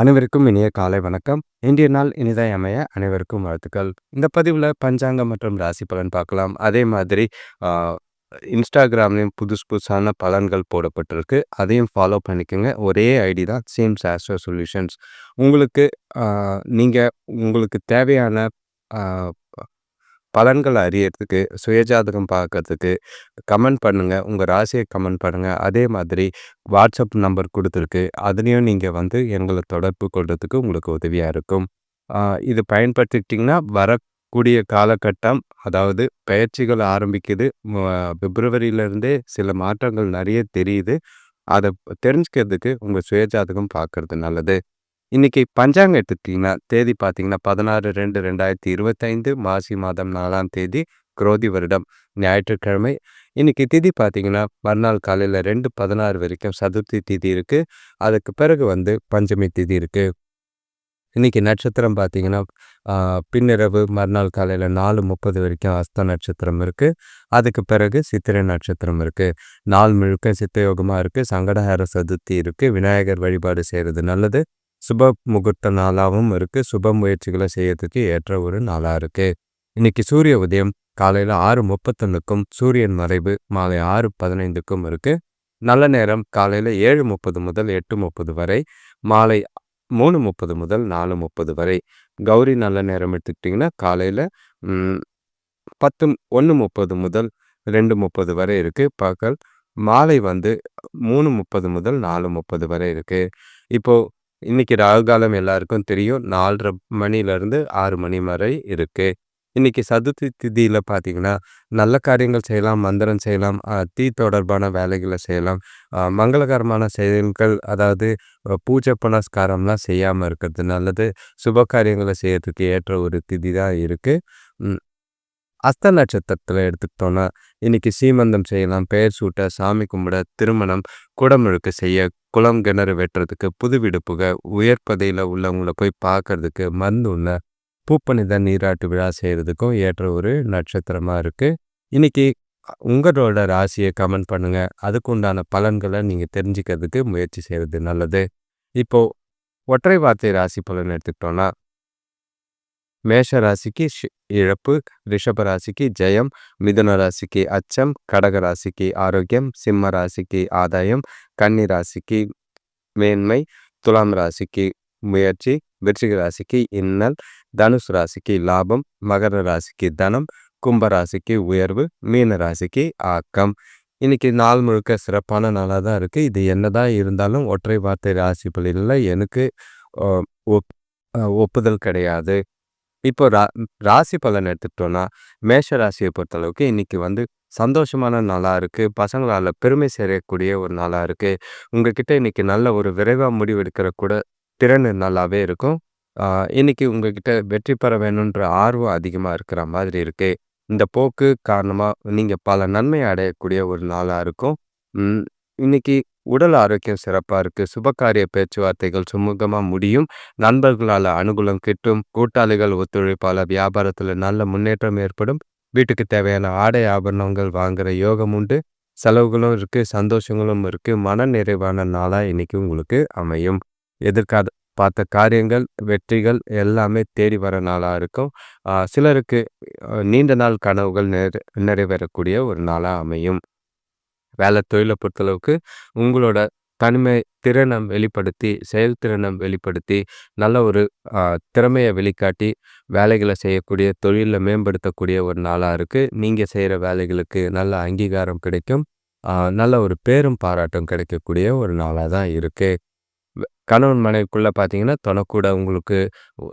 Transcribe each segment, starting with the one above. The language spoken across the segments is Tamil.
அனைவருக்கும் இனிய காலை வணக்கம். இன்றைய நாள் இனிதாய் அமைய அனைவருக்கும் வாழ்த்துக்கள். இந்த பதிவில் பஞ்சாங்கம் மற்றும் ராசி பலன் பார்க்கலாம். அதே மாதிரி இன்ஸ்டாகிராம்லேயும் புதுசு புதுசான பலன்கள் போடப்பட்டிருக்கு. அதையும் ஃபாலோ பண்ணிக்கோங்க. ஒரே ஐடி தான் சேம் சாஸ்ட்ரோ சொல்யூஷன்ஸ் உங்களுக்கு நீங்கள் உங்களுக்கு தேவையான பலன்களை அறியறதுக்கு சுயஜாதகம் பார்க்கறதுக்கு கமெண்ட் பண்ணுங்கள் உங்கள் ராசியை கமெண்ட் பண்ணுங்கள் அதே மாதிரி வாட்ஸ்அப் நம்பர் கொடுத்துருக்கு. அதுலேயும் நீங்கள் வந்து எங்களை தொடர்பு கொள்றதுக்கு உங்களுக்கு உதவியாக இருக்கும். இது பயன்படுத்திக்கிட்டிங்கன்னா வரக்கூடிய காலகட்டம் அதாவது பயிற்சிகள் ஆரம்பிக்குது. பிப்ரவரியிலேருந்தே சில மாற்றங்கள் நிறைய தெரியுது. அதை தெரிஞ்சுக்கிறதுக்கு உங்கள் சுயஜாதகம் பார்க்குறது நல்லது. இன்னைக்கு பஞ்சாங்கம் எடுத்துக்கிட்டிங்கன்னா தேதி பார்த்தீங்கன்னா பதினாறு ரெண்டு ரெண்டாயிரத்தி இருபத்தைந்து மாசி மாதம் நாலாம் தேதி குரோதி வருடம் ஞாயிற்றுக்கிழமை. இன்னைக்கு திதி பார்த்தீங்கன்னா மறுநாள் காலையில் ரெண்டு பதினாறு வரைக்கும் சதுர்த்தி திதி இருக்குது அதுக்கு பிறகு வந்து பஞ்சமி திதி இருக்குது இன்னைக்கு நட்சத்திரம் பார்த்தீங்கன்னா பின்னிரவு மறுநாள் காலையில் நாலு முப்பது வரைக்கும் அஸ்த நட்சத்திரம் இருக்குது அதுக்கு பிறகு சித்திரை நட்சத்திரம் இருக்குது நாள் முழுக்க சித்தயோகமாக இருக்குது சங்கடஹார சதுர்த்தி இருக்குது விநாயகர் வழிபாடு செய்கிறது நல்லது. சுப முகூர்த்த நாளாகவும் இருக்குது சுப முயற்சிகளை செய்யறதுக்கு ஏற்ற ஒரு நாளாக இருக்குது இன்னைக்கு சூரிய உதயம் காலையில் ஆறு முப்பத்தொன்றுக்கும் சூரியன் மறைவு மாலை ஆறு பதினைந்துக்கும் இருக்குது நல்ல நேரம் காலையில் ஏழு முப்பது முதல் எட்டு முப்பது வரை மாலை மூணு முப்பது முதல் நாலு முப்பது வரை. கௌரி நல்ல நேரம் எடுத்துக்கிட்டிங்கன்னா காலையில் பத்து ஒன்று முப்பது முதல் ரெண்டு முப்பது வரை இருக்குது பகல் மாலை வந்து மூணு முப்பது முதல் நாலு முப்பது வரை இருக்குது இப்போது இன்னைக்கு ராகு காலம் எல்லாருக்கும் தெரியும். நாலரை மணிலேருந்து ஆறு மணி வரை இருக்குது இன்னைக்கு சதுர்த்தி திதியில் பார்த்தீங்கன்னா நல்ல காரியங்கள் செய்யலாம் மந்திரம் செய்யலாம் தீ தொடர்பான வேலைகளை செய்யலாம். மங்களகரமான செயல்கள் அதாவது பூஜை புனஸ்காரம்லாம் செய்யாமல் இருக்கிறது. நல்லது சுப காரியங்களை செய்யறதுக்கு ஏற்ற ஒரு திதி தான் இருக்குது அஸ்த நட்சத்திரத்தில் எடுத்துக்கிட்டோன்னா இன்னைக்கு சீமந்தம் செய்யலாம் பெயர் சூட்ட சாமி கும்பிட திருமணம் குடமுழுக்கு செய்ய குளம் கிணறு வெட்டுறதுக்கு புது விடுப்புக உயர்ப்பதையில் உள்ளவங்கள போய் பார்க்கறதுக்கு மருந்து உள்ள பூப்பணித நீராட்டு விழா செய்கிறதுக்கும் ஏற்ற ஒரு நட்சத்திரமாக இருக்குது இன்னைக்கு உங்களோட ராசியை கமெண்ட் பண்ணுங்கள் அதுக்கு உண்டான பலன்களை நீங்கள் தெரிஞ்சுக்கிறதுக்கு முயற்சி செய்கிறது நல்லது. இப்போது ஒற்றை வார்த்தை ராசி பலன் எடுத்துக்கிட்டோன்னா மேஷ ராசிக்கு இழப்பு ரிஷப ராசிக்கு ஜெயம் மிதுன ராசிக்கு அச்சம் கடக ராசிக்கு ஆரோக்கியம் சிம்ம ராசிக்கு ஆதாயம் கன்னி ராசிக்கு மேன்மை துலாம் ராசிக்கு முயற்சி விருச்சிக ராசிக்கு இன்னல் தனுஷ் ராசிக்கு லாபம் மகர ராசிக்கு தனம் கும்ப ராசிக்கு உயர்வு மீன ராசிக்கு ஆக்கம். இன்னைக்கு நாள் முழுக்க சிறப்பான நாளாக தான் இருக்குது இது என்னதான் இருந்தாலும் ஒற்றை வார்த்தை ராசி பள்ளிகளில் எனக்கு ஒப்புதல் கிடையாது. இப்போ ரா ராசி பலன் எடுத்துக்கிட்டோன்னா மேஷ ராசியை பொறுத்தளவுக்கு இன்னைக்கு வந்து சந்தோஷமான நாளாக இருக்குது பசங்களால் பெருமை சேரக்கூடிய ஒரு நாளாக இருக்குது உங்ககிட்ட இன்றைக்கி நல்ல ஒரு விரைவாக முடிவெடுக்கிற கூட திறன் நல்லாவே இருக்கும். இன்னைக்கு உங்ககிட்ட வெற்றி பெற வேணுன்ற ஆர்வம் அதிகமாக இருக்கிற மாதிரி இருக்குது இந்த போக்கு காரணமாக நீங்கள் பல நன்மை அடையக்கூடிய ஒரு நாளாக இருக்கும். இன்னைக்கு உடல் ஆரோக்கியம் சிறப்பாக இருக்குது சுபகாரிய பேச்சுவார்த்தைகள் சுமூகமாக முடியும். நண்பர்களால் அனுகூலம் கிட்டும். கூட்டாளிகள் ஒத்துழைப்பால் வியாபாரத்தில் நல்ல முன்னேற்றம் ஏற்படும். வீட்டுக்கு தேவையான ஆடை ஆபரணங்கள் வாங்குகிற யோகம் உண்டு. செலவுகளும் இருக்குது சந்தோஷங்களும் இருக்குது மன நிறைவான நாளாக இன்றைக்கி உங்களுக்கு அமையும். எதிர்கால பார்த்த காரியங்கள் வெற்றிகள் எல்லாமே தேடி வர நாளாக இருக்கும். சிலருக்கு நீண்ட நாள் கனவுகள் நிறைவேறக்கூடிய ஒரு நாளாக அமையும். வேலை தொழிலை பொறுத்தளவுக்கு உங்களோட தனிமை திறனை வெளிப்படுத்தி செயல்திறனை வெளிப்படுத்தி நல்ல ஒரு திறமையை வெளிக்காட்டி வேலைகளை செய்யக்கூடிய தொழிலில் மேம்படுத்தக்கூடிய ஒரு நாளாக இருக்குது நீங்கள் செய்கிற வேலைகளுக்கு நல்ல அங்கீகாரம் கிடைக்கும். நல்ல ஒரு பேரும் பாராட்டும் கிடைக்கக்கூடிய ஒரு நாளாக தான் இருக்குது கணவன் மனைவிக்குள்ளே பார்த்தீங்கன்னா தொணக்கூட உங்களுக்கு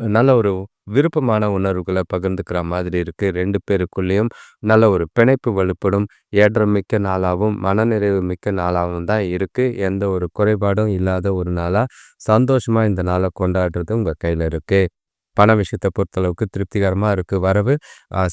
நல்ல ஒரு விருப்பமான உணர்வுகளை பகிர்ந்துக்கிற மாதிரி இருக்குது ரெண்டு பேருக்குள்ளேயும் நல்ல ஒரு பிணைப்பு வலுப்படும். ஏற்றம் மிக்க நாளாகவும் மனநிறைவு மிக்க நாளாகவும் தான் இருக்குது எந்த ஒரு குறைபாடும் இல்லாத ஒரு நாளாக சந்தோஷமாக இந்த நாளை கொண்டாடுறது உங்கள் கையில் இருக்குது பண விஷயத்தை பொறுத்தளவுக்கு திருப்திகரமாக இருக்குது வரவு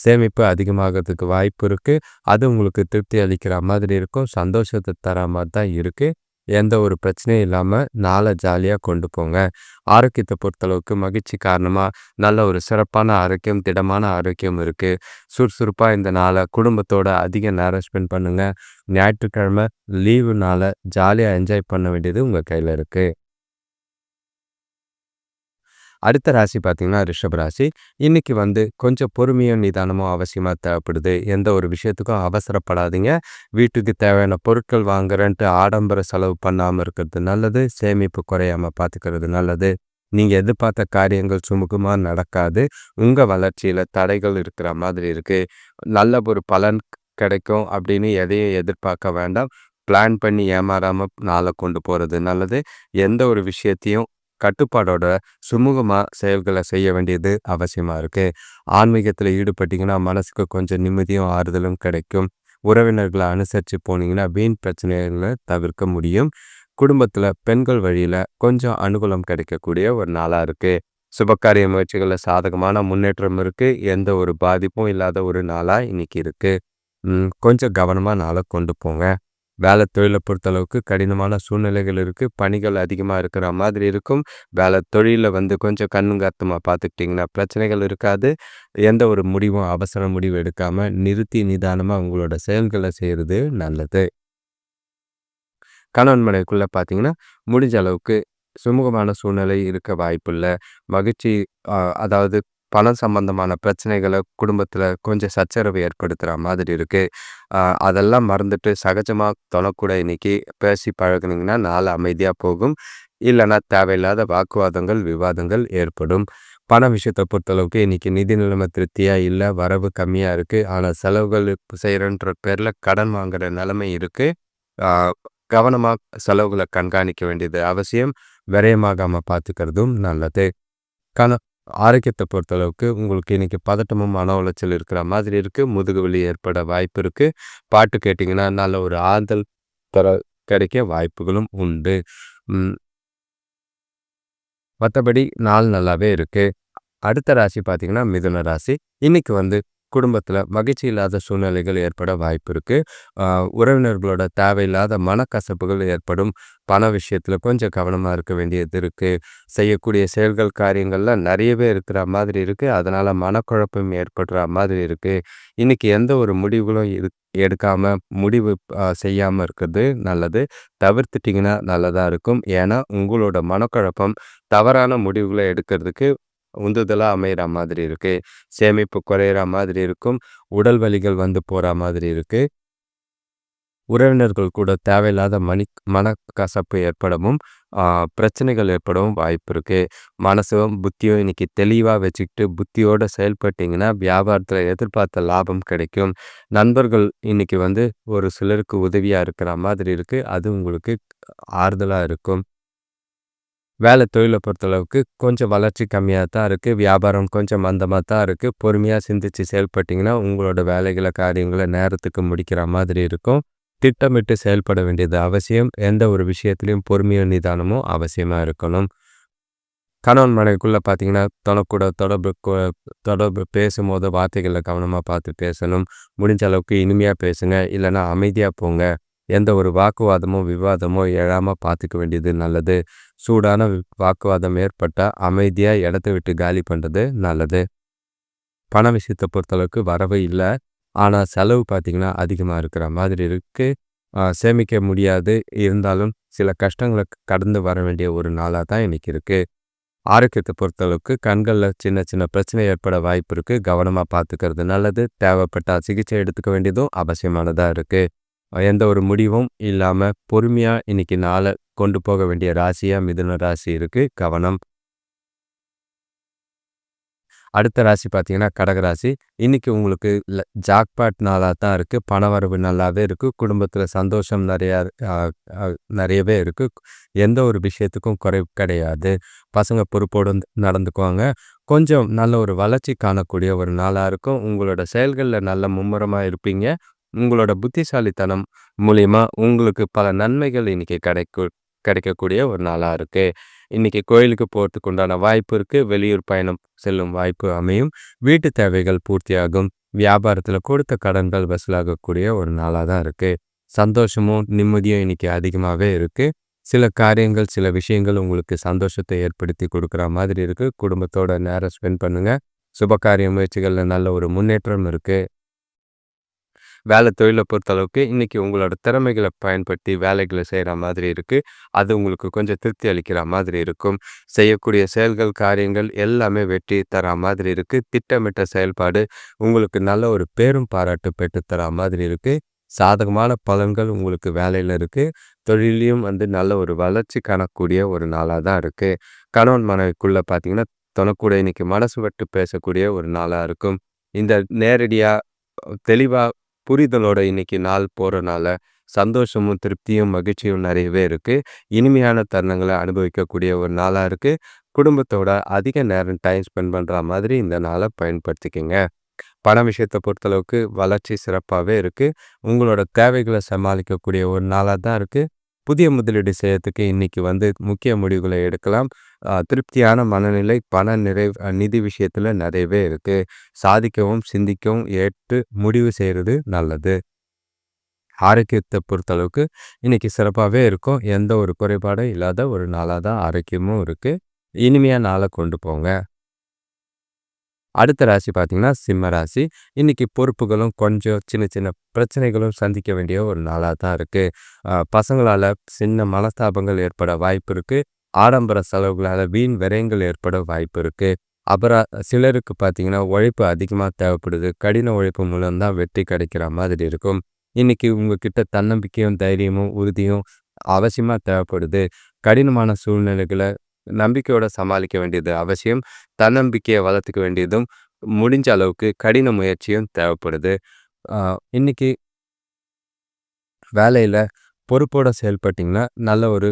சேமிப்பு அதிகமாகிறதுக்கு வாய்ப்பு இருக்குது அது உங்களுக்கு திருப்தி அளிக்கிற மாதிரி இருக்கும். சந்தோஷத்தை தர மாதிரி தான் இருக்குது எந்த ஒரு பிரச்சனையும் இல்லாமல் நாளை ஜாலியாக கொண்டு போங்க. ஆரோக்கியத்தை பொறுத்தளவுக்கு மகிழ்ச்சி காரணமாக நல்ல ஒரு சிறப்பான ஆரோக்கியம் திடமான ஆரோக்கியம் இருக்குது சுறுசுறுப்பாக இந்த நாளை குடும்பத்தோட அதிக நேரம் ஸ்பெண்ட் பண்ணுங்கள் ஞாயிற்றுக்கிழமை லீவு நாளை ஜாலியாக என்ஜாய் பண்ண வேண்டியது உங்கள் கையில் இருக்குது அடுத்த ராசி பார்த்தீங்கன்னா ரிஷப ராசி. இன்னைக்கு வந்து கொஞ்சம் பொறுமையும் நிதானமும் அவசியமாக தேவைப்படுது. எந்த ஒரு விஷயத்துக்கும் அவசரப்படாதீங்க. வீட்டுக்கு தேவையான பொருட்கள் வாங்குறேன்ட்டு ஆடம்பர செலவு பண்ணாமல் இருக்கிறது நல்லது. சேமிப்பு குறையாமல் பார்த்துக்கிறது நல்லது. நீங்கள் எதிர்பார்த்த காரியங்கள் சுமூகமாக நடக்காது. உங்கள் வளர்ச்சியில் தடைகள் இருக்கிற மாதிரி இருக்குது நல்ல ஒரு பலன் கிடைக்கும் அப்படின்னு எதையும் எதிர்பார்க்க வேண்டாம். பிளான் பண்ணி ஏமாறாமல் நாளை கொண்டு போகிறது நல்லது. எந்த ஒரு விஷயத்தையும் கட்டுப்பாடோட சுமூகமாக செயல்களை செய்ய வேண்டியது அவசியமாக இருக்குது ஆன்மீகத்தில் ஈடுபட்டிங்கன்னா மனசுக்கு கொஞ்சம் நிம்மதியும் ஆறுதலும் கிடைக்கும். உறவினர்களை அனுசரித்து போனீங்கன்னா வீண் பிரச்சனைகளை தவிர்க்க முடியும். குடும்பத்தில் பெண்கள் வழியில் கொஞ்சம் அனுகூலம் கிடைக்கக்கூடிய ஒரு நாளாக இருக்குது சுபகாரிய முயற்சிகளில் சாதகமான முன்னேற்றம் இருக்குது எந்த ஒரு பாதிப்பும் இல்லாத ஒரு நாளாக இன்றைக்கி இருக்குது கொஞ்சம் கவனமாக நாளை கொண்டு போங்க. வேலை தொழிலை பொறுத்தளவுக்கு கடினமான சூழ்நிலைகள் இருக்குது பணிகள் அதிகமாக இருக்கிற மாதிரி இருக்கும். வேலை தொழிலில் வந்து கொஞ்சம் கண்ணும் பார்த்துக்கிட்டிங்கன்னா பிரச்சனைகள் இருக்காது. எந்த ஒரு முடிவும் அவசர முடிவு எடுக்காமல் நிறுத்தி நிதானமாக உங்களோட செயல்களை செய்கிறது நல்லது. கணவன் மனைவிக்குள்ள பார்த்தீங்கன்னா, முடிஞ்ச அளவுக்கு சுமூகமான சூழ்நிலை இருக்க வாய்ப்பில்ல. மகிழ்ச்சி அதாவது பணம் சம்பந்தமான பிரச்சனைகளை குடும்பத்தில் கொஞ்சம் சச்சரவு ஏற்படுத்துகிற மாதிரி இருக்குது அதெல்லாம் மறந்துட்டு சகஜமாக தொணக்கூட இன்னைக்கு பேசி பழகுனீங்கன்னா, நாள் அமைதியாக போகும். இல்லைன்னா தேவையில்லாத வாக்குவாதங்கள், விவாதங்கள் ஏற்படும். பண விஷயத்தை பொறுத்தளவுக்கு இன்னைக்கு நிதி நிலைமை திருப்தியாக இல்லை வரவு கம்மியாக இருக்குது ஆனால் செலவுகள் செய்கிறன்ற பேரில் கடன் வாங்குகிற நிலைமை இருக்குது கவனமாக செலவுகளை கண்காணிக்க வேண்டியது அவசியம். விரயமாகாமல் பார்த்துக்கிறதும் நல்லது. கண ஆரோக்கியத்தை பொறுத்தளவுக்கு உங்களுக்கு இன்னைக்கு பதட்டமும், மன உளைச்சல் இருக்கிற மாதிரி இருக்கு. முதுகு வலி ஏற்பட வாய்ப்பு இருக்குது பாட்டு கேட்டிங்கன்னா நல்ல ஒரு ஆறுதல் தர கிடைக்க வாய்ப்புகளும் உண்டு. ம். நாள் நல்லாவே இருக்கு. அடுத்த ராசி பார்த்தீங்கன்னா, மிதுன ராசி. இன்னைக்கு வந்து குடும்பத்தில் மகிழ்ச்சி இல்லாத சூழ்நிலைகள் ஏற்பட வாய்ப்பு இருக்குது உறவினர்களோட தேவையில்லாத மனக்கசப்புகள் ஏற்படும். பண விஷயத்தில் கொஞ்சம் கவனமாக இருக்க வேண்டியது இருக்குது செய்யக்கூடிய செயல்கள், காரியங்கள்லாம் நிறையவே இருக்கிற மாதிரி இருக்குது அதனால் மனக்குழப்பம் ஏற்படுற மாதிரி இருக்குது இன்றைக்கி எந்த ஒரு முடிவுகளும் இரு எடுக்காமல் முடிவு செய்யாமல் இருக்கிறது நல்லது. தவிர்த்துட்டிங்கன்னா நல்லதாக இருக்கும். ஏன்னா, உங்களோட மனக்குழப்பம் தவறான முடிவுகளை எடுக்கிறதுக்கு உந்துதலாக அமைகிற மாதிரி இருக்குது சேமிப்பு குறையிற மாதிரி இருக்கும். உடல் வலிகள் வந்து போகிற மாதிரி இருக்குது உறவினர்கள் கூட தேவையில்லாத மணி மனக்கசப்பு ஏற்படவும், பிரச்சனைகள் ஏற்படவும் வாய்ப்பு இருக்குது மனசும், புத்தியும் இன்றைக்கி தெளிவாக வச்சுக்கிட்டு புத்தியோடு செயல்பட்டிங்கன்னா வியாபாரத்தில் எதிர்பார்த்த லாபம் கிடைக்கும். நண்பர்கள் இன்னைக்கு வந்து ஒரு சிலருக்கு உதவியாக இருக்கிற மாதிரி இருக்குது அது உங்களுக்கு ஆறுதலாக இருக்கும். வேலை தொழிலை பொறுத்தளவுக்கு கொஞ்சம் வளர்ச்சி கம்மியாக தான் இருக்குது வியாபாரம் கொஞ்சம் மந்தமாக தான் இருக்குது பொறுமையாக சிந்திச்சு செயல்பட்டிங்கன்னா உங்களோட வேலைகளை காரியங்களை நேரத்துக்கு முடிக்கிற மாதிரி இருக்கும். திட்டமிட்டு செயல்பட வேண்டியது அவசியம். எந்த ஒரு விஷயத்துலையும் பொறுமையும், நிதானமும் அவசியமாக இருக்கணும். கணவன் மனைவிக்குள்ளே பார்த்தீங்கன்னா, தொடக்கூட தொடர்பு கொ தொடர்பு பேசும்போது வார்த்தைகளை கவனமாக பார்த்து பேசணும். முடிஞ்ச அளவுக்கு இனிமையாக பேசுங்க. இல்லன்னா அமைதியாக போங்க. எந்த ஒரு வாக்குவாதமோ, விவாதமோ எழாமல் பார்த்துக்க வேண்டியது நல்லது. சூடான வாக்குவாதம் ஏற்பட்டால் அமைதியாக இடத்த விட்டு காலி பண்ணுறது நல்லது. பண விஷயத்தை பொறுத்தளவுக்கு வரவு இல்லை ஆனால் செலவு பார்த்திங்கன்னா அதிகமாக இருக்கிற மாதிரி இருக்குது சேமிக்க முடியாது. இருந்தாலும் சில கஷ்டங்களை கடந்து வர வேண்டிய ஒரு நாளாக தான் இன்னைக்கு இருக்குது ஆரோக்கியத்தை பொறுத்தளவுக்கு கண்களில் சின்ன சின்ன பிரச்சனை ஏற்பட வாய்ப்பு இருக்குது கவனமாக பார்த்துக்கிறது நல்லது. தேவைப்பட்டால் சிகிச்சை எடுத்துக்க வேண்டியதும் அவசியமானதாக இருக்குது எந்த ஒரு முடிவும் இல்லாமல் பொறுமையாக இன்றைக்கி நாளை கொண்டு போக வேண்டிய ராசியாக மிதுன ராசி இருக்குது கவனம். அடுத்த ராசி பார்த்தீங்கன்னா, கடக ராசி. உங்களுக்கு ஜாக்பாட் நாளாக தான் இருக்குது பணவரவு நல்லாவே இருக்குது குடும்பத்தில் சந்தோஷம் நிறையா நிறையவே இருக்குது எந்த ஒரு விஷயத்துக்கும் குறைவு கிடையாது. பசங்க பொறுப்போடு நடந்துக்குவாங்க. கொஞ்சம் நல்ல ஒரு வளர்ச்சி காணக்கூடிய ஒரு நாளாக இருக்கும். உங்களோட செயல்களில் நல்ல மும்முரமாக இருப்பீங்க. உங்களோட புத்திசாலித்தனம் மூலிமா உங்களுக்கு பல நன்மைகள் இன்னைக்கு கிடைக்கும் கிடைக்கக்கூடிய ஒரு நாளாக இருக்கு. இன்னைக்கு கோயிலுக்கு போகிறதுக்கு உண்டான வாய்ப்பு இருக்கு. வெளியூர் பயணம் செல்லும் வாய்ப்பு அமையும். வீட்டு தேவைகள் பூர்த்தியாகும். வியாபாரத்தில் கொடுத்த கடன்கள் வசூலாகக்கூடிய ஒரு நாளாக தான் இருக்கு. சந்தோஷமும், நிம்மதியும் இன்னைக்கு அதிகமாகவே இருக்கு. சில காரியங்கள், சில விஷயங்கள் உங்களுக்கு சந்தோஷத்தை ஏற்படுத்தி கொடுக்குற மாதிரி இருக்கு. குடும்பத்தோட நேரம் ஸ்பெண்ட் பண்ணுங்க. சுபகாரிய முயற்சிகளில் நல்ல ஒரு முன்னேற்றம் இருக்கு. வேலை தொழிலை பொறுத்தளவுக்கு இன்றைக்கி உங்களோட திறமைகளை பயன்படுத்தி வேலைகளை செய்கிற மாதிரி இருக்குது அது உங்களுக்கு கொஞ்சம் திருப்தி அளிக்கிற மாதிரி இருக்கும். செய்யக்கூடிய செயல்கள் காரியங்கள் எல்லாமே வெற்றி தர மாதிரி இருக்குது திட்டமிட்ட செயல்பாடு உங்களுக்கு நல்ல ஒரு பேரும் பாராட்டு பெற்று தர மாதிரி இருக்குது சாதகமான பலன்கள் உங்களுக்கு வேலையில் இருக்குது தொழிலையும் வந்து நல்ல ஒரு வளர்ச்சி காணக்கூடிய ஒரு நாளாக தான் இருக்குது கணவன் மனைவிக்குள்ளே பார்த்தீங்கன்னா தொனக்கூட இன்னைக்கு மனசு விட்டு பேசக்கூடிய ஒரு நாளாக இருக்கும். இந்த நேரடியாக தெளிவாக புரிதலோட இன்னைக்கு நாள் போகிறனால சந்தோஷமும் திருப்தியும் மகிழ்ச்சியும் நிறையவே இருக்குது இனிமையான தருணங்களை அனுபவிக்கக்கூடிய ஒரு நாளாக இருக்குது குடும்பத்தோட அதிக நேரம் டைம் ஸ்பெண்ட் பண்ணுற மாதிரி இந்த நாளை பயன்படுத்திக்கங்க. பண விஷயத்தை பொறுத்தளவுக்கு வளர்ச்சி சிறப்பாகவே இருக்குது உங்களோட தேவைகளை சமாளிக்கக்கூடிய ஒரு நாளாக தான் இருக்குது புதிய முதலீடு செய்யறதுக்கு இன்னைக்கு வந்து முக்கிய முடிவுகளை எடுக்கலாம். திருப்தியான மனநிலை பண நிறை நிதி விஷயத்தில் நிறையவே இருக்குது சாதிக்கவும் சிந்திக்கவும் ஏற்று முடிவு செய்கிறது நல்லது. ஆரோக்கியத்தை பொறுத்தளவுக்கு இன்னைக்கு சிறப்பாகவே இருக்கும். எந்த ஒரு குறைபாடும் இல்லாத ஒரு நாளாக தான் ஆரோக்கியமும் இருக்குது இனிமையாக நாளை கொண்டு போங்க. அடுத்த ராசி பார்த்தீங்கன்னா சிம்ம ராசி. இன்னைக்கு பொறுப்புகளும் கொஞ்சம் சின்ன சின்ன பிரச்சனைகளும் சந்திக்க வேண்டிய ஒரு நாளாக தான் இருக்குது பசங்களால் சின்ன மனஸ்தாபங்கள் ஏற்பட வாய்ப்பு இருக்குது ஆடம்பர செலவுகளால் வீண் விரயங்கள் ஏற்பட வாய்ப்பு இருக்குது அப்புறம் சிலருக்கு பார்த்தீங்கன்னா உழைப்பு அதிகமாக தேவைப்படுது. கடின உழைப்பு மூலம்தான் வெற்றி கிடைக்கிற மாதிரி இருக்கும். இன்னைக்கு உங்ககிட்ட தன்னம்பிக்கையும் தைரியமும் உறுதியும் அவசியமாக தேவைப்படுது. கடினமான சூழ்நிலைகளை நம்பிக்கையோட சமாளிக்க வேண்டியது அவசியம். தன்னம்பிக்கையை வளர்த்துக்க வேண்டியதும் முடிஞ்ச அளவுக்கு கடின முயற்சியும் தேவைப்படுது. இன்னைக்கு வேலையில் பொறுப்போட செயல்பட்டிங்கன்னா நல்ல ஒரு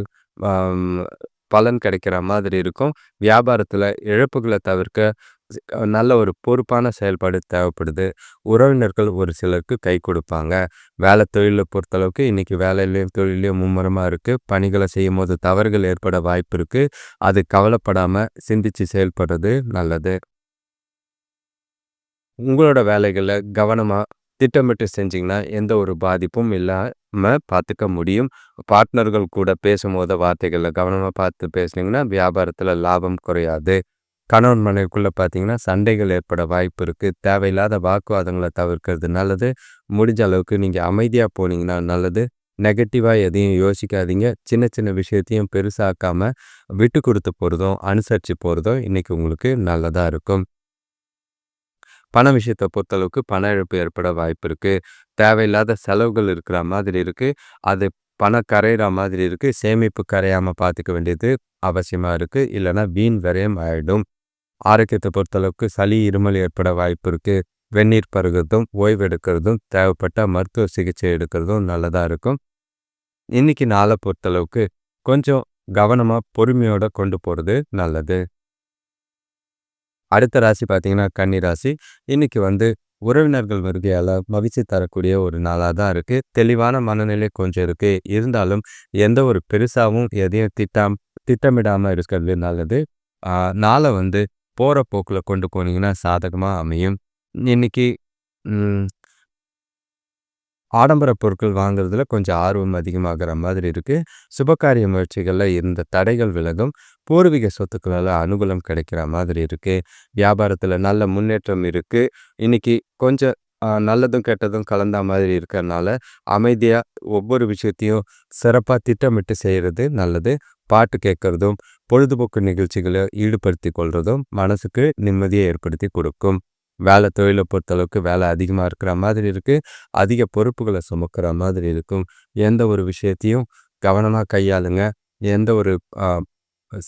பலன் கிடைக்கிற மாதிரி இருக்கும். வியாபாரத்தில் இழப்புகளை தவிர்க்க நல்ல ஒரு பொறுப்பான செயல்பாடு தேவைப்படுது. உறவினர்கள் ஒரு சிலருக்கு கை கொடுப்பாங்க. வேலை தொழிலை பொறுத்தளவுக்கு இன்றைக்கி வேலையிலையும் தொழிலையும் மும்முரமாக இருக்குது பணிகளை செய்யும் போது தவறுகள் ஏற்பட வாய்ப்பு இருக்குது அது கவலைப்படாமல் சிந்தித்து செயல்படுறது நல்லது. உங்களோட வேலைகளை கவனமாக திட்டமிட்டு செஞ்சிங்கன்னா எந்த ஒரு பாதிப்பும் இல்லாமல் பார்த்துக்க முடியும். பார்ட்னர்கள் கூட பேசும்போது வார்த்தைகளில் கவனமாக பார்த்து பேசுனீங்கன்னா வியாபாரத்தில் லாபம் குறையாது. கணவன் மனைவிக்குள்ளே பார்த்தீங்கன்னா சண்டைகள் ஏற்பட வாய்ப்பு இருக்குது தேவையில்லாத வாக்குவாதங்களை தவிர்க்கிறது நல்லது. முடிஞ்ச அளவுக்கு நீங்கள் அமைதியாக போனீங்கன்னா நல்லது. நெகட்டிவாக எதையும் யோசிக்காதீங்க. சின்ன சின்ன விஷயத்தையும் பெருசாக்காமல் விட்டு கொடுத்து போகிறதும் அனுசரித்து போகிறதும் இன்றைக்கி உங்களுக்கு நல்லதாக இருக்கும். பண விஷயத்தை பொறுத்தளவுக்கு பண இழப்பு ஏற்பட வாய்ப்பு இருக்குது தேவையில்லாத செலவுகள் இருக்கிற மாதிரி இருக்குது அது பணம் கரையிற மாதிரி இருக்குது சேமிப்பு கரையாமல் பார்த்துக்க வேண்டியது அவசியமாக இருக்குது இல்லைன்னா வீண் விரயம் ஆகிடும் ஆரோக்கியத்தை பொறுத்தளவுக்கு சளி இருமல் ஏற்பட வாய்ப்பு இருக்குது வெந்நீர் பருகிறதும் ஓய்வு எடுக்கிறதும் தேவைப்பட்ட மருத்துவ சிகிச்சை எடுக்கிறதும் நல்லதாக இருக்கும். இன்னைக்கு நாளை பொறுத்தளவுக்கு கொஞ்சம் கவனமாக பொறுமையோட கொண்டு போகிறது நல்லது. அடுத்த ராசி பார்த்திங்கன்னா கன்னி ராசி. இன்னைக்கு வந்து உறவினர்கள் வருகையால் மகிழ்ச்சி தரக்கூடிய ஒரு நாளாக தான் இருக்குது தெளிவான மனநிலை கொஞ்சம் இருக்குது இருந்தாலும் எந்த ஒரு பெருசாகவும் எதையும் திட்டம் திட்டமிடாமல் இருக்கிறது நல்லது. நாளை வந்து போகிற போக்கில் கொண்டு போனீங்கன்னா சாதகமாக அமையும். இன்னைக்கு ஆடம்பர பொருட்கள் வாங்குறதுல கொஞ்சம் ஆர்வம் அதிகமாகிற மாதிரி இருக்குது சுபகாரிய முயற்சிகளில் இருந்த தடைகள் விலகும். பூர்வீக சொத்துக்களால் அனுகூலம் கிடைக்கிற மாதிரி இருக்குது வியாபாரத்தில் நல்ல முன்னேற்றம் இருக்குது இன்றைக்கி கொஞ்சம் நல்லதும் கெட்டதும் கலந்த மாதிரி இருக்கிறனால அமைதியாக ஒவ்வொரு விஷயத்தையும் சிறப்பாக திட்டமிட்டு செய்கிறது நல்லது. பாட்டு கேட்குறதும் பொழுதுபோக்கு நிகழ்ச்சிகளை ஈடுபடுத்தி கொள்வதும் மனசுக்கு நிம்மதியை ஏற்படுத்தி கொடுக்கும். வேலை தொழிலை பொறுத்தளவுக்கு வேலை அதிகமாக இருக்கிற மாதிரி இருக்குது அதிக பொறுப்புகளை சுமக்கிற மாதிரி இருக்கும். எந்த ஒரு விஷயத்தையும் கவனமாக கையாளுங்க. எந்த ஒரு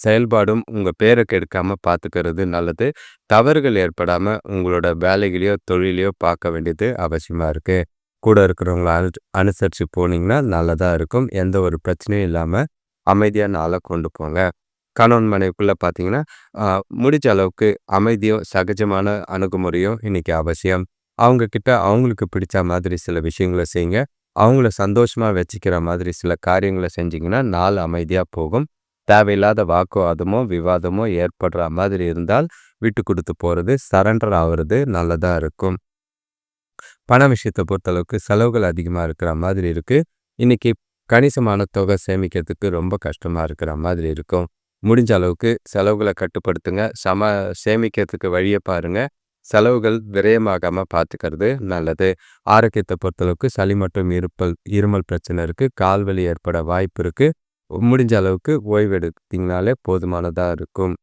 செயல்பாடும் உங்கள் பேரை கெடுக்காமல் பார்த்துக்கிறது நல்லது. தவறுகள் ஏற்படாமல் உங்களோட வேலைகளையோ தொழிலையோ பார்க்க வேண்டியது அவசியமாக இருக்குது கூட இருக்கிறவங்கள அனு அனுசரித்து போனீங்கன்னா நல்லதாக இருக்கும். எந்த ஒரு பிரச்சனையும் இல்லாமல் அமைதியாக நாளை கொண்டு போங்க. கணவன் மனைவிக்குள்ளே பார்த்தீங்கன்னா முடிஞ்ச அளவுக்கு அமைதியும் சகஜமான அணுகுமுறையும் இன்றைக்கி அவசியம். அவங்கக்கிட்ட அவங்களுக்கு பிடிச்ச மாதிரி சில விஷயங்களை செய்யுங்க. அவங்கள சந்தோஷமாக வச்சுக்கிற மாதிரி சில காரியங்களை செஞ்சிங்கன்னா நாள் அமைதியாக போகும். தேவையில்லாத வாக்குவாதமோ விவாதமோ ஏற்படுற மாதிரி இருந்தால் விட்டு கொடுத்து போகிறது சரண்டர் ஆகிறது நல்லதாக இருக்கும். பண விஷயத்தை பொறுத்தளவுக்கு செலவுகள் அதிகமாக இருக்கிற மாதிரி இருக்குது இன்றைக்கி கணிசமான தொகை சேமிக்கிறதுக்கு ரொம்ப கஷ்டமாக இருக்கிற மாதிரி இருக்கும். முடிஞ்ச அளவுக்கு செலவுகளை கட்டுப்படுத்துங்க. சம சேமிக்கிறதுக்கு வழியை பாருங்கள் செலவுகள் விரயமாகாமல் பார்த்துக்கிறது நல்லது. ஆரோக்கியத்தை பொறுத்தளவுக்கு சளி மற்றும் இருப்பல் இருமல் பிரச்சனை இருக்குது கால்வலி ஏற்பட வாய்ப்பு இருக்குது முடிஞ்ச அளவுக்கு ஓய்வெடுத்தீங்கனாலே போதுமானதாக இருக்கும்.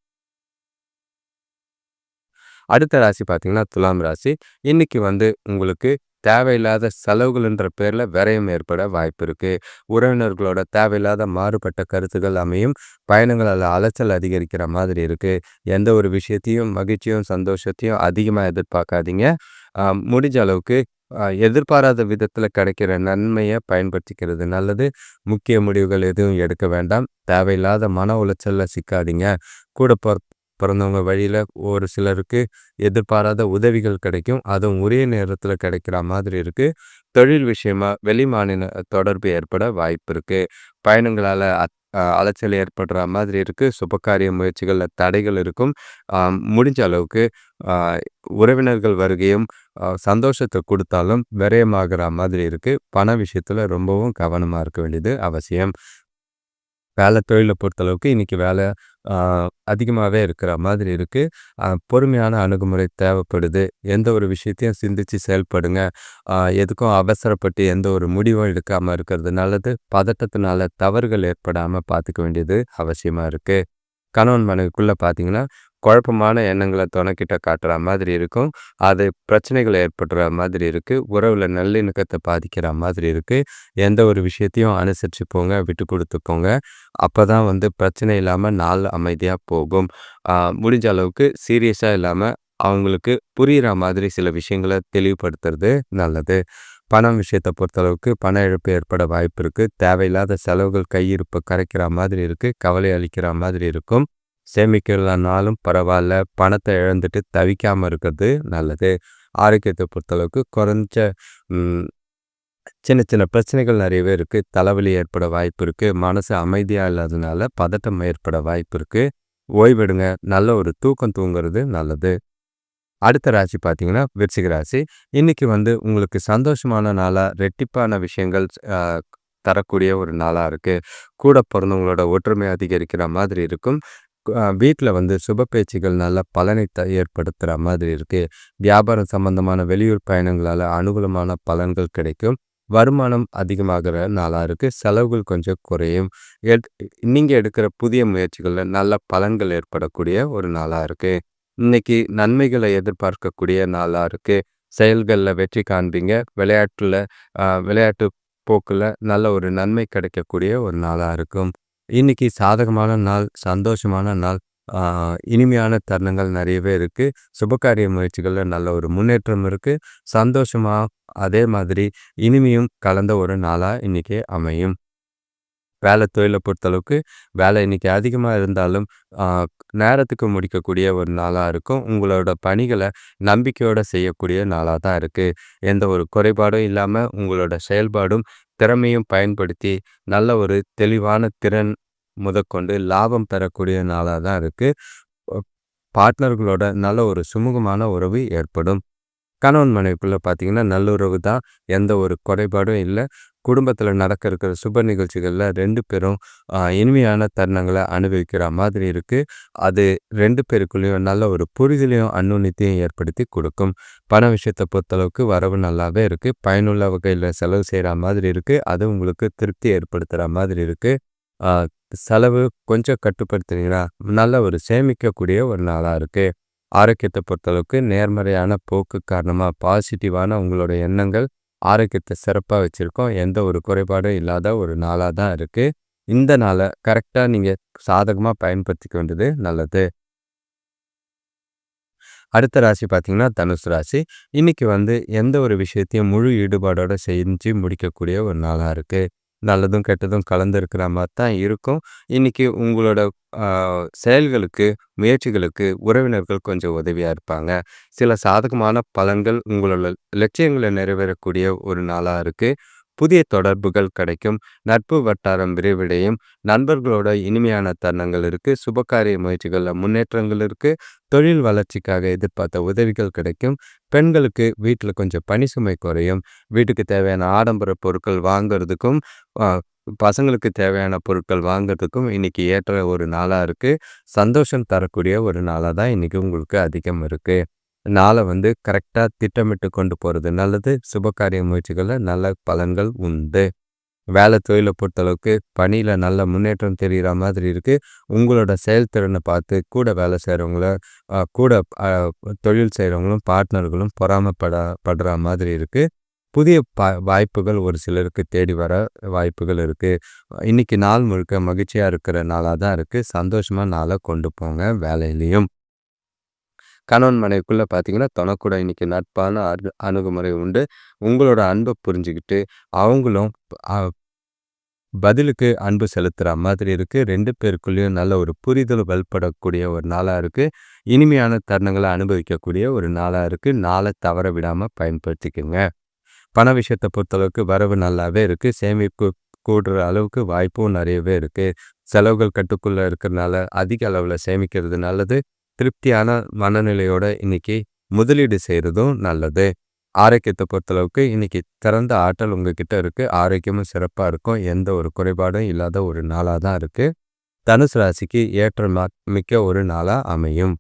அடுத்த ராசி பார்த்தீங்கன்னா துலாம் ராசி. இன்னைக்கு வந்து உங்களுக்கு தேவையில்லாத செலவுகள்ன்ற பேரில் விரயம் ஏற்பட வாய்ப்பு இருக்குது உறவினர்களோட தேவையில்லாத மாறுபட்ட கருத்துக்கள் அமையும். பயணங்களால் அலைச்சல் அதிகரிக்கிற மாதிரி இருக்குது எந்த ஒரு விஷயத்தையும் மகிழ்ச்சியும் சந்தோஷத்தையும் அதிகமாக எதிர்பார்க்காதீங்க. முடிஞ்ச அளவுக்கு எதிர்பாராத விதத்தில் கிடைக்கிற நன்மையை பயன்படுத்திக்கிறது நல்லது. முக்கிய முடிவுகள் எதுவும் எடுக்க வேண்டாம். தேவையில்லாத மன உளைச்சலில் சிக்காதீங்க. கூட பொற பிறந்தவங்க வழியில் ஒரு சிலருக்கு எதிர்பாராத உதவிகள் கிடைக்கும். அதுவும் உரிய நேரத்தில் கிடைக்கிற மாதிரி இருக்குது தொழில் விஷயமா வெளி மாநில தொடர்பு ஏற்பட வாய்ப்பு இருக்குது பயணங்களால் அலைச்சல் ஏற்படுற மாதிரி இருக்குது சுபகாரிய முயற்சிகளில் தடைகள் இருக்கும். முடிஞ்ச அளவுக்கு உறவினர்கள் வருகையும் சந்தோஷத்தை கொடுத்தாலும் விரயமாகிற மாதிரி இருக்குது பண விஷயத்தில் ரொம்பவும் கவனமாக இருக்க வேண்டியது அவசியம். வேலை தொழிலை பொறுத்தளவுக்கு இன்றைக்கி வேலை அதிகமாகவே இருக்கிற மாதிரி இருக்குது பொறுமையான அணுகுமுறை தேவைப்படுது. எந்த ஒரு விஷயத்தையும் சிந்தித்து செயல்படுங்க. எதுக்கும் அவசரப்பட்டு எந்த ஒரு முடிவும் எடுக்காமல் இருக்கிறது நல்லது. பதட்டத்தினால தவறுகள் ஏற்படாமல் பார்த்துக்க வேண்டியது அவசியமாக இருக்குது கணவன் மனைவிக்குள்ளே பார்த்தீங்கன்னா குழப்பமான எண்ணங்களை துணைக்கிட்ட காட்டுற மாதிரி இருக்கும். அது பிரச்சனைகளை ஏற்படுற மாதிரி இருக்குது உறவில் நல்லிணக்கத்தை பாதிக்கிற மாதிரி இருக்குது எந்த ஒரு விஷயத்தையும் அனுசரித்து போங்க விட்டு கொடுத்து போங்க. அப்போ தான் வந்து பிரச்சனை இல்லாமல் நாள் அமைதியாக போகும். முடிஞ்ச அளவுக்கு சீரியஸாக இல்லாமல் அவங்களுக்கு புரிகிற மாதிரி சில விஷயங்களை தெளிவுபடுத்துறது நல்லது. பணம் விஷயத்தை பொறுத்தளவுக்கு பண இழப்பு ஏற்பட வாய்ப்பு இருக்குது தேவையில்லாத செலவுகள் கையிருப்பு கரைக்கிற மாதிரி இருக்குது கவலை அளிக்கிற மாதிரி இருக்கும். சேமிக்கிறதுனாலும் பரவாயில்ல பணத்தை இழந்துட்டு தவிக்காமல் இருக்கிறது நல்லது. ஆரோக்கியத்தை பொறுத்தளவுக்கு குறைஞ்ச சின்ன சின்ன பிரச்சனைகள் நிறையவே இருக்குது தலைவலி ஏற்பட வாய்ப்பு இருக்குது மனசு அமைதியாக இல்லாததுனால பதட்டம் ஏற்பட வாய்ப்பு இருக்குது ஓய்வெடுங்க. நல்ல ஒரு தூக்கம் தூங்குறது நல்லது. அடுத்த ராசி பார்த்தீங்கன்னா விருச்சிக ராசி. இன்றைக்கி வந்து உங்களுக்கு சந்தோஷமான நாளாக ரெட்டிப்பான விஷயங்கள் தரக்கூடிய ஒரு நாளாக இருக்குது கூட பிறந்தவங்களோட ஒற்றுமை அதிகரிக்கிற மாதிரி இருக்கும். வீட்டில் வந்து சுப பேச்சுகள் நல்ல பலனை த ஏற்படுத்துகிற மாதிரி இருக்குது வியாபாரம் சம்பந்தமான வெளியூர் பயணங்களால் அனுகூலமான பலன்கள் கிடைக்கும். வருமானம் அதிகமாகிற நாளாக இருக்குது செலவுகள் கொஞ்சம் குறையும். எட் நீங்கள் எடுக்கிற புதிய முயற்சிகளில் நல்ல பலன்கள் ஏற்படக்கூடிய ஒரு நாளாக இருக்குது இன்னைக்கு நன்மைகளை எதிர்பார்க்கக்கூடிய நாளாக இருக்குது செயல்களில் வெற்றி காண்பீங்க. விளையாட்டில் விளையாட்டு போக்கில் நல்ல ஒரு நன்மை கிடைக்கக்கூடிய ஒரு நாளாக இருக்கும். இன்னைக்கு சாதகமான நாள் சந்தோஷமான நாள் இனிமையான தருணங்கள் நிறையவே இருக்குது சுபகாரிய முயற்சிகளில் நல்ல ஒரு முன்னேற்றம் இருக்குது சந்தோஷமாக அதே மாதிரி இனிமையும் கலந்த ஒரு நாளாக இன்றைக்கி அமையும். வேலை தொழிலை பொறுத்தளவுக்கு வேலை இன்னைக்கு அதிகமாக இருந்தாலும் நேரத்துக்கு முடிக்கக்கூடிய ஒரு நாளாக இருக்கும். உங்களோட பணிகளை நம்பிக்கையோடு செய்யக்கூடிய நாளாக தான் இருக்குது எந்த ஒரு குறைபாடும் இல்லாமல் உங்களோட செயல்பாடும் திறமையும் பயன்படுத்தி நல்ல ஒரு தெளிவான திறன் முதற்கொண்டு லாபம் பெறக்கூடிய நாளாக தான் இருக்குது பார்ட்னர்களோட நல்ல ஒரு சுமூகமான உறவு ஏற்படும். கணவன் மனைவிக்குள்ளே பார்த்தீங்கன்னா நல்லுறவு தான். எந்த ஒரு குறைபாடும் இல்லை. குடும்பத்தில் நடக்க இருக்கிற சுப நிகழ்ச்சிகளில் ரெண்டு பேரும் இனிமையான தருணங்களை அனுபவிக்கிற மாதிரி இருக்குது அது ரெண்டு பேருக்குள்ளேயும் நல்ல ஒரு புரிதலையும் அன்னுணித்தையும் ஏற்படுத்தி கொடுக்கும். பண விஷயத்தை பொறுத்தளவுக்கு வரவு நல்லாவே இருக்குது பயனுள்ள வகையில் செலவு செய்கிற மாதிரி இருக்குது அது உங்களுக்கு திருப்தி ஏற்படுத்துகிற மாதிரி இருக்குது செலவு கொஞ்சம் கட்டுப்படுத்துனீங்கன்னா நல்ல ஒரு சேமிக்கக்கூடிய ஒரு நாளாக இருக்குது ஆரோக்கியத்தை பொறுத்தளவுக்கு நேர்மறையான போக்கு காரணமாக பாசிட்டிவான உங்களோட எண்ணங்கள் ஆரோக்கியத்தை சிறப்பாக வச்சுருக்கோம். எந்த ஒரு குறைபாடும் இல்லாத ஒரு நாளாக தான் இருக்குது இந்த நாளை கரெக்டாக நீங்கள் சாதகமாக பயன்படுத்திக்க வேண்டியது நல்லது. அடுத்த ராசி பார்த்தீங்கன்னா தனுசு ராசி. இன்றைக்கி வந்து எந்த ஒரு விஷயத்தையும் முழு ஈடுபாடோடு செஞ்சு முடிக்கக்கூடிய ஒரு நாளாக இருக்குது நல்லதும் கெட்டதும் கலந்து இருக்கிற மாதிரி தான் இருக்கும். இன்றைக்கி உங்களோட செயல்களுக்கு முயற்சிகளுக்கு உறவினர்கள் கொஞ்சம் உதவியாக இருப்பாங்க. சில சாதகமான பலன்கள் உங்களோட லட்சியங்களை நிறைவேறக்கூடிய ஒரு நாளாக இருக்குது புதிய தொடர்புகள் கிடைக்கும். நட்பு வட்டாரம் விரிவடையும். நண்பர்களோட இனிமையான தருணங்கள் இருக்குது சுபகாரிய முயற்சிகளில் முன்னேற்றங்கள் இருக்குது தொழில் வளர்ச்சிக்காக எதிர்பார்த்த உதவிகள் கிடைக்கும். பெண்களுக்கு வீட்டில் கொஞ்சம் பணி சுமை குறையும். வீட்டுக்கு தேவையான ஆடம்பர பொருட்கள் வாங்கிறதுக்கும் பசங்களுக்கு தேவையான பொருட்கள் வாங்கிறதுக்கும் இன்றைக்கி ஏற்ற ஒரு நாளாக இருக்குது சந்தோஷம் தரக்கூடிய ஒரு நாளாக தான் இன்றைக்கி உங்களுக்கு அதிகம் இருக்குது நாளை வந்து கரெக்டாக திட்டமிட்டு கொண்டு போகிறது நல்லது. சுபகாரிய முயற்சிகளில் நல்ல பலன்கள் உண்டு. வேலை தொழிலை பொறுத்தளவுக்கு பணியில் நல்ல முன்னேற்றம் தெரிகிற மாதிரி இருக்குது உங்களோட செயல்திறனை பார்த்து கூட வேலை செய்கிறவங்கள கூட தொழில் செய்கிறவங்களும் பார்ட்னர்களும் பொறாமப்பட படுற மாதிரி இருக்குது புதிய ப வாய்ப்புகள் ஒரு சிலருக்கு தேடி வர வாய்ப்புகள் இருக்குது இன்றைக்கி நாள் முழுக்க மகிழ்ச்சியாக இருக்கிற நாளாக தான் இருக்குது சந்தோஷமாக நாளை கொண்டு போங்க வேலையிலையும். கணவன் மனைவிக்குள்ளே பார்த்தீங்கன்னா தனக்கூட இன்றைக்கி நட்பான அணு அணுகுமுறை உண்டு. உங்களோட அன்பை புரிஞ்சுக்கிட்டு அவங்களும் பதிலுக்கு அன்பு செலுத்துகிற மாதிரி இருக்குது ரெண்டு பேருக்குள்ளேயும் நல்ல ஒரு புரிதல் வல்படக்கூடிய ஒரு நாளாக இருக்குது இனிமையான தருணங்களை அனுபவிக்கக்கூடிய ஒரு நாளாக இருக்குது நாளை தவற விடாமல் பயன்படுத்திக்கோங்க. பண விஷயத்தை பொறுத்தளவுக்கு வரவு நல்லாவே இருக்குது சேமிப்பு கூடுற அளவுக்கு வாய்ப்பும் நிறையவே இருக்குது செலவுகள் கட்டுக்குள்ளே இருக்கிறதுனால அதிக அளவில் சேமிக்கிறது நல்லது. திருப்தியான மனநிலையோட இன்னைக்கு முதலீடு செய்கிறதும் நல்லது. ஆரோக்கியத்தை பொறுத்தளவுக்கு இன்னைக்கு திறந்த ஆற்றல் உங்ககிட்ட இருக்குது ஆரோக்கியமும் சிறப்பாக இருக்கும். எந்த ஒரு குறைபாடும் இல்லாத ஒரு நாளாக தான் இருக்குது தனுசு ராசிக்கு ஏற்ற மிக்க ஒரு நாளாக அமையும்.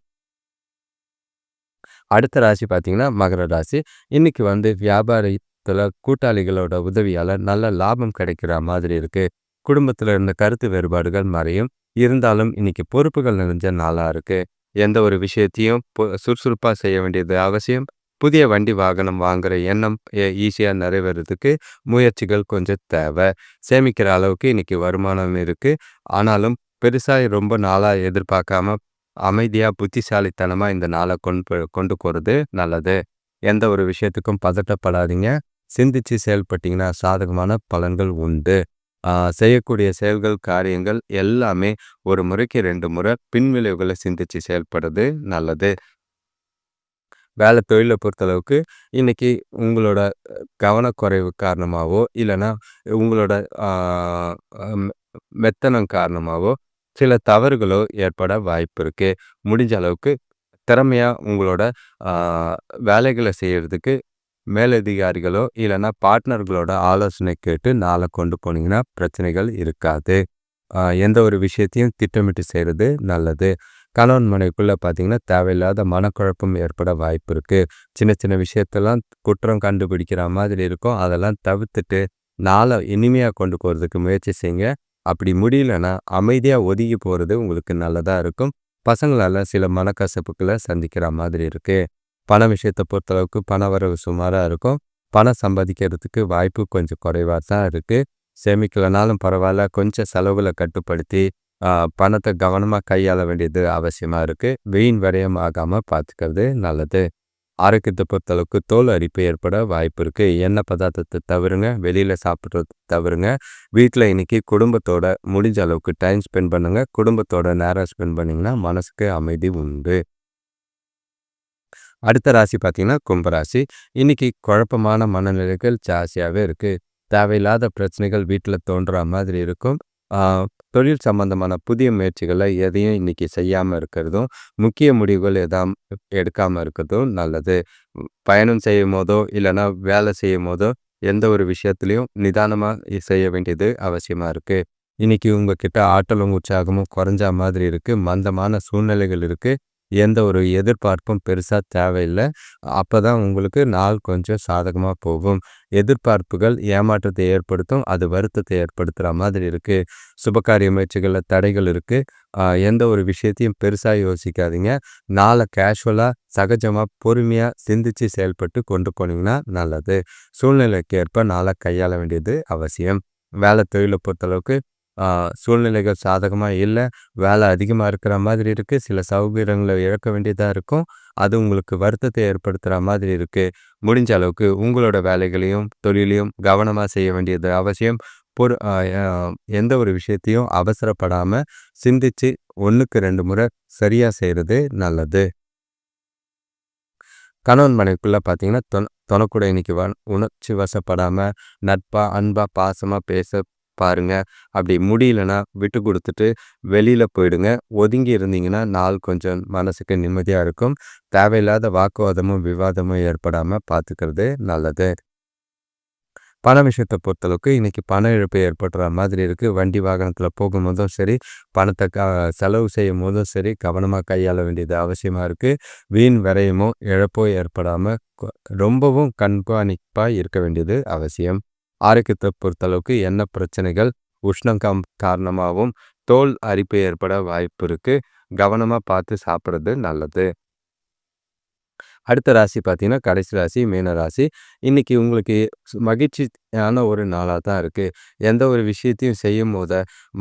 அடுத்த ராசி பார்த்தீங்கன்னா மகர ராசி. இன்னைக்கு வந்து வியாபாரத்தில் கூட்டாளிகளோட உதவியால் நல்ல லாபம் கிடைக்கிற மாதிரி இருக்குது குடும்பத்தில் இருந்த கருத்து வேறுபாடுகள் மறையும். இருந்தாலும் இன்னைக்கு பொறுப்புகள் நிறைஞ்ச நாளாக இருக்குது எந்த ஒரு விஷயத்தையும் சுறுசுறுப்பாக செய்ய வேண்டியது அவசியம். புதிய வண்டி வாகனம் வாங்குற எண்ணம் ஈஸியாக நிறைவேறதுக்கு முயற்சிகள் கொஞ்சம் தேவை. சேமிக்கிற அளவுக்கு இன்றைக்கி வருமானம் இருக்குது ஆனாலும் பெருசாக ரொம்ப நாளாக எதிர்பார்க்காம அமைதியாக புத்திசாலித்தனமாக இந்த நாளை கொண்டு கொண்டு போகிறது நல்லது. எந்த ஒரு விஷயத்துக்கும் பதட்டப்படாதீங்க. சிந்திச்சு செயல்பட்டிங்கன்னா சாதகமான பலன்கள் உண்டு. செய்யக்கூடிய செயல்கள் காரியங்கள் எல்லாமே ஒரு முறைக்கு ரெண்டு முறை பின்விளைவுகளை சிந்திச்சு செயல்படுறது நல்லது. வேலை தொழிலை பொறுத்தளவுக்கு இன்றைக்கி உங்களோட கவனக்குறைவு காரணமாகவோ இல்லைன்னா உங்களோட மெத்தனம் காரணமாகவோ சில தவறுகளோ ஏற்பட வாய்ப்பு இருக்குது முடிஞ்ச அளவுக்கு திறமையாக உங்களோட வேலைகளை செய்கிறதுக்கு மேலதிகாரிகளோ இல்லைன்னா பார்ட்னர்களோட ஆலோசனை கேட்டு நாளை கொண்டு போனீங்கன்னா பிரச்சனைகள் இருக்காது. எந்த ஒரு விஷயத்தையும் திட்டமிட்டு செய்கிறது நல்லது. கணவன் மனைவிக்குள்ளே பார்த்தீங்கன்னா தேவையில்லாத மனக்குழப்பம் ஏற்பட வாய்ப்பு இருக்குது சின்ன சின்ன விஷயத்தெல்லாம் குற்றம் கண்டுபிடிக்கிற மாதிரி இருக்கும். அதெல்லாம் தவிர்த்துட்டு நாளை இனிமையாக கொண்டு போகிறதுக்கு முயற்சி செய்யுங்க. அப்படி முடியலன்னா அமைதியாக ஒதுங்கி போகிறது உங்களுக்கு நல்லதாக இருக்கும். பசங்களால் சில மனக்கசப்புக்களை சந்திக்கிற மாதிரி இருக்குது பண விஷயத்தை பொறுத்தளவுக்கு பண வரவு சுமாராக இருக்கும். பணம் சம்பாதிக்கிறதுக்கு வாய்ப்பு கொஞ்சம் குறைவாக தான் இருக்குது சேமிக்கலனாலும் பரவாயில்ல. கொஞ்சம் செலவில் கட்டுப்படுத்தி பணத்தை கவனமாக கையாள வேண்டியது அவசியமாக இருக்குது வெயின் விரயம் ஆகாமல் பார்த்துக்கிறது நல்லது. ஆரோக்கியத்தை பொறுத்தளவுக்கு தோல் அரிப்பு ஏற்பட வாய்ப்பு இருக்குது எண்ணெய் பதார்த்தத்தை தவிருங்க வெளியில் சாப்பிட்றது தவிருங்க வீட்டில் இன்றைக்கி குடும்பத்தோட முடிஞ்ச அளவுக்கு டைம் ஸ்பெண்ட் பண்ணுங்கள் குடும்பத்தோட நேரம் ஸ்பெண்ட் பண்ணிங்கன்னா மனசுக்கு அமைதி உண்டு. அடுத்த ராசி பார்த்தீங்கன்னா கும்பராசி இன்னைக்கு குழப்பமான மனநிலைகள் ஜாஸ்தியாகவே இருக்குது தேவையில்லாத பிரச்சனைகள் வீட்டில் தோன்ற மாதிரி இருக்கும். தொழில் சம்பந்தமான புதிய முயற்சிகளை எதையும் இன்னைக்கு செய்யாமல் இருக்கிறதும் முக்கிய முடிவுகள் எதாம் எடுக்காமல் இருக்கிறதும் நல்லது. பயணம் செய்யும் போதோ இல்லைன்னா வேலை செய்யும் போதோ எந்த ஒரு விஷயத்துலையும் நிதானமாக செய்ய வேண்டியது அவசியமாக இருக்குது இன்றைக்கி உங்ககிட்ட ஆற்றலும் உற்சாகமும் குறைஞ்ச மாதிரி இருக்குது மந்தமான சூழ்நிலைகள் இருக்குது எந்த ஒரு எதிர்பார்ப்பும் பெருசாக தேவையில்லை. அப்போ தான் உங்களுக்கு நாள் கொஞ்சம் சாதகமாக போகும். எதிர்பார்ப்புகள் ஏமாற்றத்தை ஏற்படுத்தும் அது வருத்தத்தை ஏற்படுத்துகிற மாதிரி இருக்குது சுபகாரிய முயற்சிகளில் தடைகள் இருக்குது எந்த ஒரு விஷயத்தையும் பெருசாக யோசிக்காதீங்க. நாளை கேஷுவலாக சகஜமாக பொறுமையாக சிந்தித்து செயல்பட்டு கொண்டு போனீங்கன்னா நல்லது. சூழ்நிலைக்கு ஏற்ப நாளை கையாள வேண்டியது அவசியம். வேலை தொழிலை பொறுத்தளவுக்கு சூழ்நிலைகள் சாதகமாக இல்லை. வேலை அதிகமாக இருக்கிற மாதிரி இருக்குது சில சௌகரியங்களை இழக்க வேண்டியதாக இருக்கும். அது உங்களுக்கு வருத்தத்தை ஏற்படுத்துகிற மாதிரி இருக்குது முடிஞ்ச அளவுக்கு உங்களோட வேலைகளையும் தொழிலையும் கவனமாக செய்ய வேண்டியது அவசியம். பொறு எந்த ஒரு விஷயத்தையும் அவசரப்படாமல் சிந்திச்சு ஒன்றுக்கு ரெண்டு முறை சரியாக செய்கிறது நல்லது. கணவன் மனைவிக்குள்ளே பார்த்தீங்கன்னா தொன் தொணக்கூட இன்னைக்கு வ உணர்ச்சி வசப்படாமல் நட்பாக அன்பாக பாசமாக பேச பாருங்க. அப்படி முடியலன்னா விட்டு கொடுத்துட்டு வெளியில் போயிடுங்க. ஒதுங்கி இருந்தீங்கன்னா நாள் கொஞ்சம் மனசுக்கு நிம்மதியாக இருக்கும். தேவையில்லாத வாக்குவாதமும் விவாதமும் ஏற்படாமல் பார்த்துக்கிறது நல்லது. பண விஷயத்தை பொறுத்தளவுக்கு இன்றைக்கி பண இழப்பு ஏற்படுற மாதிரி இருக்குது வண்டி வாகனத்தில் போகும்போதும் சரி பணத்தை க செலவு செய்யும் போதும் சரி கவனமாக கையாள வேண்டியது அவசியமாக இருக்குது வீண் விரயமோ இழப்போ ஏற்படாமல் ரொம்பவும் கண்காணிப்பாக இருக்க வேண்டியது அவசியம். ஆரோக்கியத்தை பொறுத்தளவுக்கு என்ன பிரச்சனைகள் உஷ்ணங்கம் காரணமாகவும் தோல் அரிப்பு ஏற்பட வாய்ப்பு இருக்குது கவனமாக பார்த்து சாப்பிட்றது நல்லது. அடுத்த ராசி பார்த்தீங்கன்னா கடைசி ராசி மீன ராசி. இன்றைக்கி உங்களுக்கு மகிழ்ச்சியான ஒரு நாளாக தான் இருக்குது எந்த ஒரு விஷயத்தையும் செய்யும் போத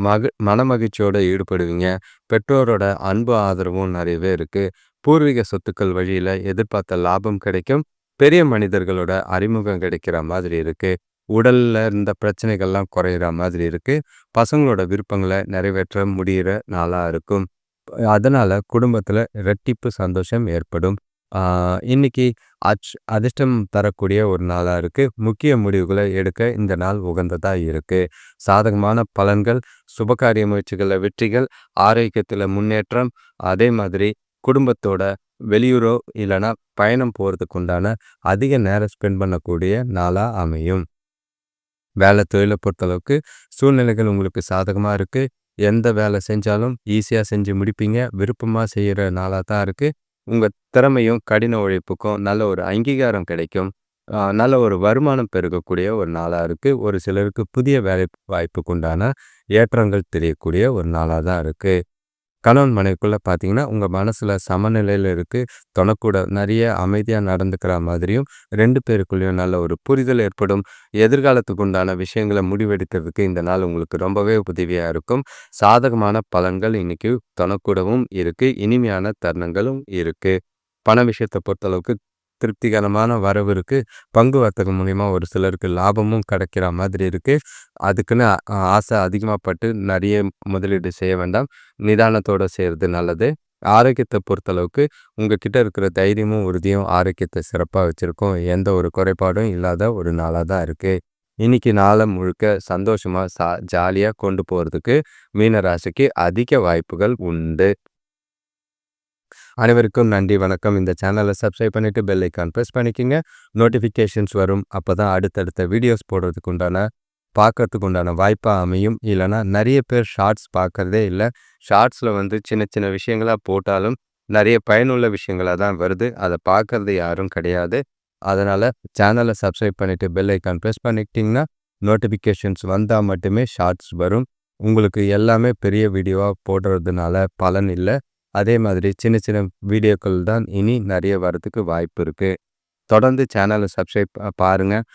மக மன மகிழ்ச்சியோடு ஈடுபடுவீங்க. பெற்றோரோட அன்பு ஆதரவும் நிறையவே இருக்குது பூர்வீக சொத்துக்கள் வழியில் எதிர்பார்த்த லாபம் கிடைக்கும். பெரிய மனிதர்களோட அறிமுகம் கிடைக்கிற மாதிரி இருக்குது உடலில் இருந்த பிரச்சனைகள்லாம் குறையிற மாதிரி இருக்குது பசங்களோட விருப்பங்களை நிறைவேற்ற முடிகிற நாளாக இருக்கும். அதனால் குடும்பத்தில் ரெட்டிப்பு சந்தோஷம் ஏற்படும். இன்னைக்கு அச் அதிர்ஷ்டம் தரக்கூடிய ஒரு நாளாக இருக்குது முக்கிய முடிவுகளை எடுக்க இந்த நாள் உகந்ததாக இருக்குது சாதகமான பலன்கள் சுபகாரிய முயற்சிகளில் வெற்றிகள் ஆரோக்கியத்தில் முன்னேற்றம் அதே மாதிரி குடும்பத்தோட வெளியூரோ இல்லைன்னா பயணம் போகிறதுக்கு உண்டான அதிக நேரம் ஸ்பெண்ட் பண்ணக்கூடிய நாளாக அமையும். வேலை தொழிலை பொறுத்தளவுக்கு சூழ்நிலைகள் உங்களுக்கு சாதகமாக இருக்குது எந்த வேலை செஞ்சாலும் ஈஸியாக செஞ்சு முடிப்பீங்க. விருப்பமாக செய்கிற நாளாக தான் இருக்குது உங்கள் திறமையும் கடின உழைப்புக்கும் நல்ல ஒரு அங்கீகாரம் கிடைக்கும். நல்ல ஒரு வருமானம் பெருகக்கூடிய ஒரு நாளாக இருக்குது ஒரு சிலருக்கு புதிய வேலை வாய்ப்புக்கு உண்டான ஏற்றங்கள் தெரியக்கூடிய ஒரு நாளாக தான் இருக்குது கணவன் மனைவிக்குள்ளே பார்த்தீங்கன்னா உங்கள் மனசில் சமநிலையில் இருக்குது தொணக்கூட நிறைய அமைதியாக நடந்துக்கிற மாதிரியும் ரெண்டு பேருக்குள்ளேயும் நல்ல ஒரு புரிதல் ஏற்படும். எதிர்காலத்துக்கு உண்டான விஷயங்களை முடிவெடுக்கிறதுக்கு இந்த நாள் உங்களுக்கு ரொம்பவே உதவியாக இருக்கும். சாதகமான பலன்கள் இன்னைக்கு தொணக்கூடவும் இருக்குது இனிமையான தருணங்களும் இருக்குது பண விஷயத்தை பொறுத்தளவுக்கு திருப்திகரமான வரவு இருக்குது பங்கு வர்த்தகம் மூலிமா ஒரு சிலருக்கு லாபமும் கிடைக்கிற மாதிரி இருக்குது அதுக்குன்னு ஆசை அதிகமாக பட்டு நிறைய முதலீடு செய்ய வேண்டாம். நிதானத்தோடு செய்கிறது நல்லது. ஆரோக்கியத்தை பொறுத்தளவுக்கு உங்ககிட்ட இருக்கிற தைரியமும் உறுதியும் ஆரோக்கியத்தை சிறப்பாக வச்சுருக்கோம். எந்த ஒரு குறைபாடும் இல்லாத ஒரு நாளாக தான் இருக்குது இன்னைக்கு நாளை முழுக்க சந்தோஷமாக சா ஜாலியாக கொண்டு போகிறதுக்கு மீனராசிக்கு அதிக வாய்ப்புகள் உண்டு. அனைவருக்கும் நன்றி வணக்கம். இந்த சேனலை சப்ஸ்கிரைப் பண்ணிவிட்டு பெல் ஐக்கான் ப்ரெஸ் பண்ணிக்கோங்க. நோட்டிஃபிகேஷன்ஸ் வரும். அப்போ தான் அடுத்தடுத்த வீடியோஸ் போடுறதுக்கு உண்டான பார்க்கறதுக்கு உண்டான வாய்ப்பாக அமையும். இல்லைனா நிறைய பேர் ஷார்ட்ஸ் பார்க்குறதே இல்லை. ஷார்ட்ஸில் வந்து சின்ன சின்ன விஷயங்களாக போட்டாலும் நிறைய பயனுள்ள விஷயங்களாக தான் வருது. அதை பார்க்குறது யாரும் கிடையாது. அதனால் சேனலை சப்ஸ்கிரைப் பண்ணிவிட்டு பெல் ஐக்கான் ப்ரெஸ் பண்ணிக்கிட்டிங்கன்னா நோட்டிஃபிகேஷன்ஸ் வந்தால் மட்டுமே ஷார்ட்ஸ் வரும். உங்களுக்கு எல்லாமே பெரிய வீடியோவாக போடுறதுனால பலன் இல்லை. அதே மாதிரி சின்ன சின்ன வீடியோக்கள் தான் இனி நிறைய வரதுக்கு வாய்ப்பு இருக்குது தொடர்ந்து சேனலை சப்ஸ்கிரைப் பாருங்கள்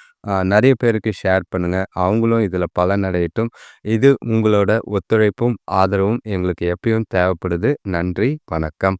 நிறைய பேருக்கு ஷேர் பண்ணுங்கள் அவங்களும் இதில் பலனடையட்டும். இது உங்களோட ஒத்துழைப்பும் ஆதரவும் எங்களுக்கு எப்பயும் தேவைப்படுது. நன்றி வணக்கம்.